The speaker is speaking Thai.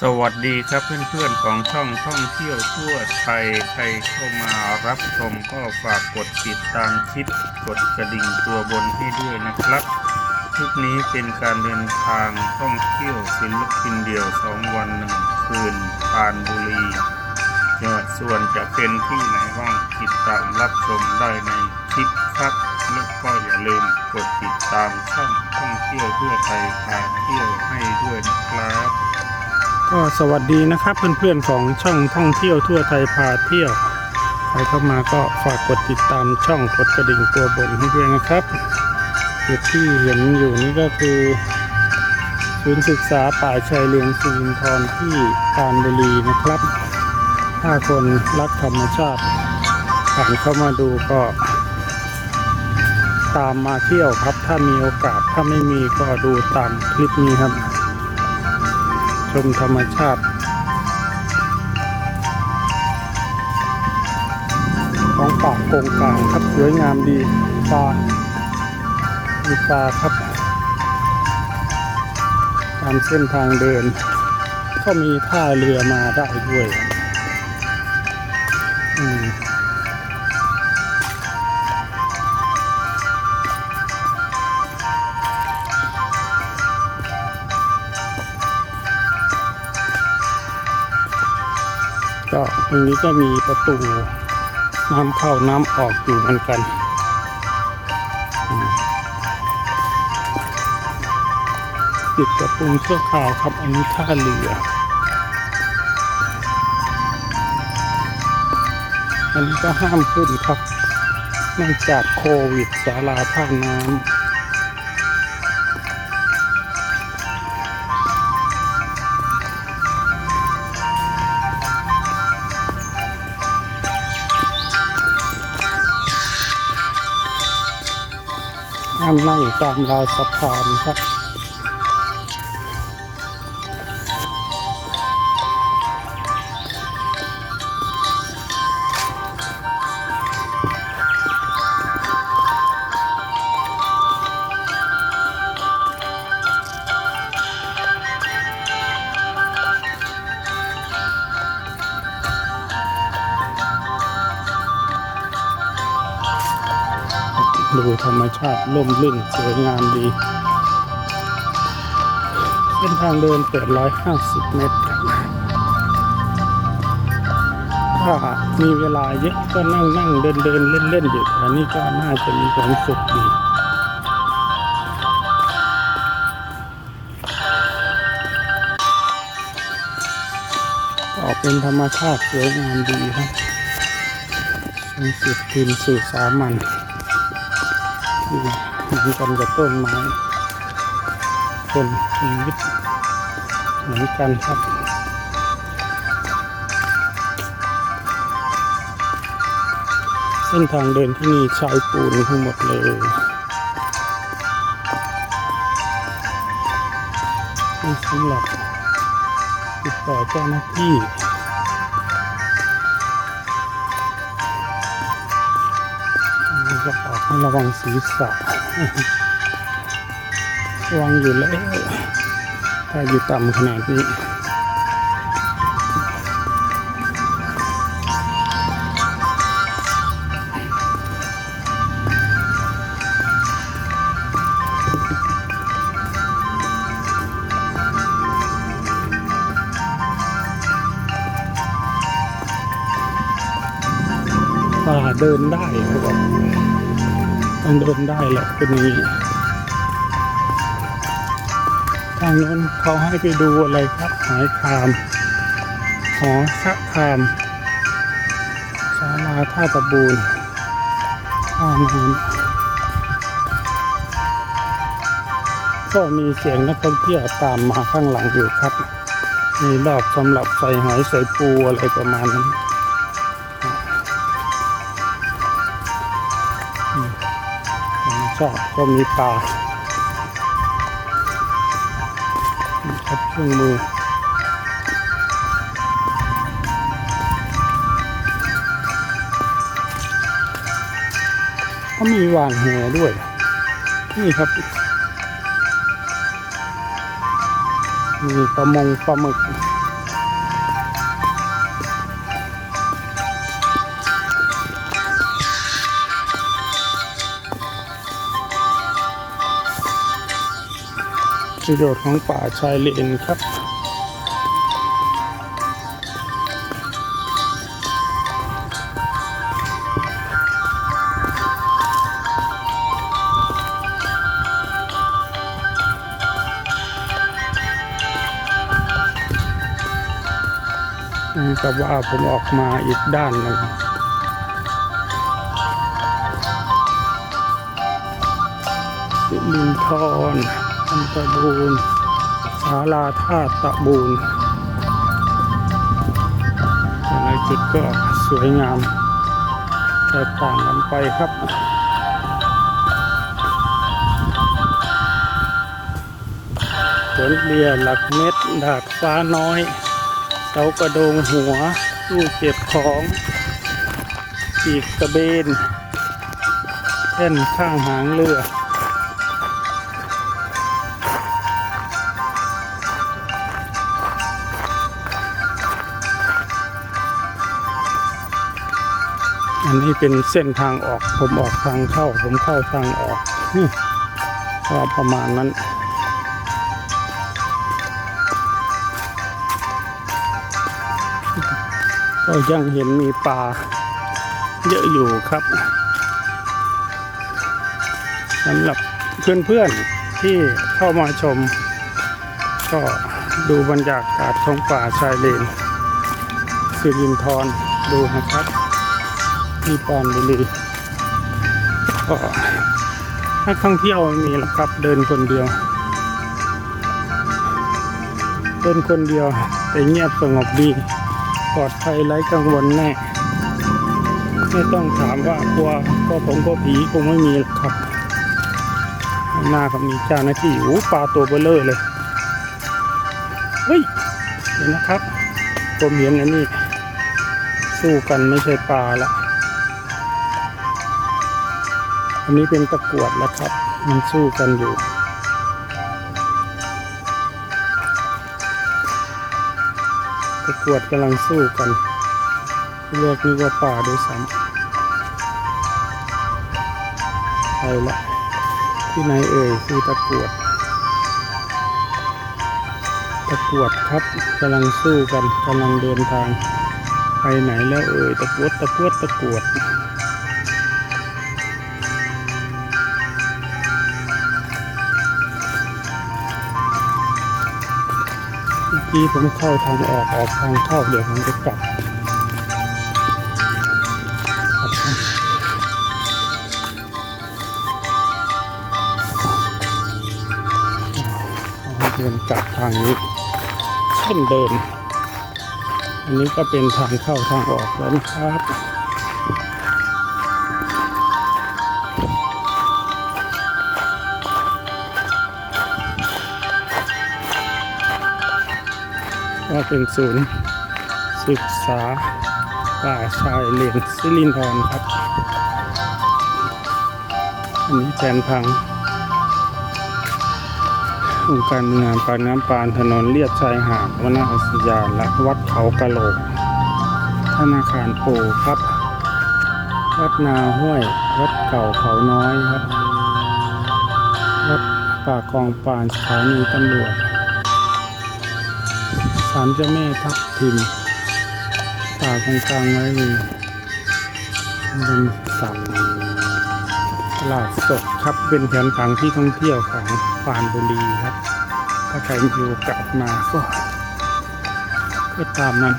สวัสดีครับเพื่อนๆของช่องท่องเที่ยวทั่วไทยใครเข้ามารับชมก็ฝากกดติดตามคลิปกดกระดิ่งตัวบนให้ด้วยนะครับคลิปนี้เป็นการเดินทางท่องเที่ยวศิลปินเดี่ยวสองวันหนึ่งคืนปานบุรีจังหวัดส่วนจะเป็นที่ไหนบ้างติดตามรับชมได้ในคลิปครับและก็อย่าลืมกดติดตามช่องท่องเที่ยวทั่วไทยพาเที่ยวให้ด้วยนะครับ ก็สวัสดีนะครับเพื่อนๆของช่องท่องเที่ยวทั่วไทยพาเที่ยวใครเข้ามาก็ฝากกดติดตามช่องกดกระดิ่งตัวบนให้ด้วยนะครับจุดที่เห็นอยู่นี่ก็คือศูนย์ศึกษาป่าชายเลนสิรินทรที่ปรานบุรีนะครับ ถ้าคนรักธรรมชาติผ่านเข้ามาดูก็ ตามมาเที่ยวครับ ถ้ามีโอกาสถ้าไม่มีก็ดูตามคลิปนี้ครับ ชมธรรมชาติ ของป่าโกงกลางครับสวยงามดีปลามีปลาครับ ตามเส้นทางเดิน ก็มีท่าเรือมาได้ด้วย อืม ก็ตรงนี้ก็มีประตูน้ำเข้าน้ำออกอยู่เหมือนกันติดกระปุงเสื้อขาวครับอันนี้ท่าเรืออันนี้ก็ห้ามขึ้นครับเนื่องจากโควิดสาราท่าน้ำ ห้ามนั่งตามราวสะพานครับ ดูธรรมชาติล่มลื่นสวยงามดี เส้นทางเดินเปิด150 เมตรถ้ามีเวลาเยอะก็นั่งนั่งเดินเดินเล่นเล่นอยู่แถวนี้ก็น่าจะมีความสุขดีก็เป็นธรรมชาติสวยงามดีครับสุดคืนสู่สามัญ นี่เหมือนกันกับต้นไม้คนชีวิตเหมือนกันครับเส้นทางเดินที่นี่ใช้ปูนทั้งหมดเลยนี่สำหรับติดต่อเจ้าหน้าที่ ให้ระวังศีรษะระวังอยู่แล้วถ้าอยู่ต่ำขนาดนี้ป่าเดินได้เขาบ ต้องเดินได้แหละเป็นนี้ทางโน้นเขาให้ไปดูอะไรครับหายคามหอสะคามศาลาท่าตะบูนท่าน้ำก็มีเสียงนักท่องเที่ยวตามมาข้างหลังอยู่ครับ มีรอบสำหรับใส่หอยใส่ปูอะไรประมาณนั้น ชอบก็มีปลาครับเครื่องมือเขามีหวานแหด้วย นี่ครับ มีปลามงปลาหมึก ประโยชน์ของป่าชายเลนครับนี่ก็ว่าผมออกมาอีกด้านหนึ่งสิรินทอน ตะบูนศาลาท่าตะบูนแต่ละจุดก็สวยงามแตกต่างกันไปครับสวนเบียหลักเม็ดดาดฟ้าน้อยเสากระโดงหัวตู้เก็บของปีกกระเบนแท่นข้างหางเรือ อันนี้เป็นเส้นทางออก ผมออกทางเข้า ผมเข้าทางออกนี่ก็ประมาณนั้น ก็ยังเห็นมีปลาเยอะอยู่ครับสำหรับเพื่อนๆที่เข้ามาชม ก็ดูบรรยากาศของป่าชายเลนสิรินทรดูนะครับ ที่ปอนบุรีก็นักท่องเที่ยวไม่มีหรอกครับ เดินคนเดียว เดินคนเดียว แต่เงียบสงบดี ปลอดภัยไร้กังวลแน่ไม่ต้องถามว่ากลัวก็ผมก็ผีคงไม่มีหรอกครับ หน้าก็มีเจ้าหน้าที่โอ้ปลาตัวเบลเลอร์เลยเฮ้ยเห็นนะครับผมเห็นอันนี้ สู้กันไม่ใช่ปลาละ อันนี้เป็นตะกวดแล้วครับ มันสู้กันอยู่ ตะกวดกำลังสู้กันเรียกนี่ว่าป่าด้วยซ้ำใช่ละที่ไหนเอ่ยคือตะกวด ตะกวดครับกำลังสู้กันกำลังเดินทาง ไปไหนแล้วเอ่ยตะกวดตะกวดตะกรวด มื่อกี้ผมเข้าทางออกออกทางเข้าเดี๋ยวผมจะกลับเอาเดินกลับทางนี้เช่นเดิม อันนี้ก็เป็นทางเข้าทางออกแล้วนะครับ ก็เป็นศูนย์ศึกษาป่าชายเลนซิลินทรครับ อันนี้แผนพังองค์การบริหารปานน้ำปานถนนเลียบชายหาดวนาอุทยานและวัดเขากะโหลก ธนาคารโพครับ วัดนาห้วย วัดเก่าเขาน้อยครับ วัดป่ากองปานสถานีตำรวจ ศาลเจ้าแม่ทับทิมป่าคงกลางไว้เลยเป็นสัตว์ตลาดสดครับเป็นแผนผังที่ท่องเที่ยวของปานบุรีครับ ถ้าใครมีโอกาสมาก็ก็ตามนั้น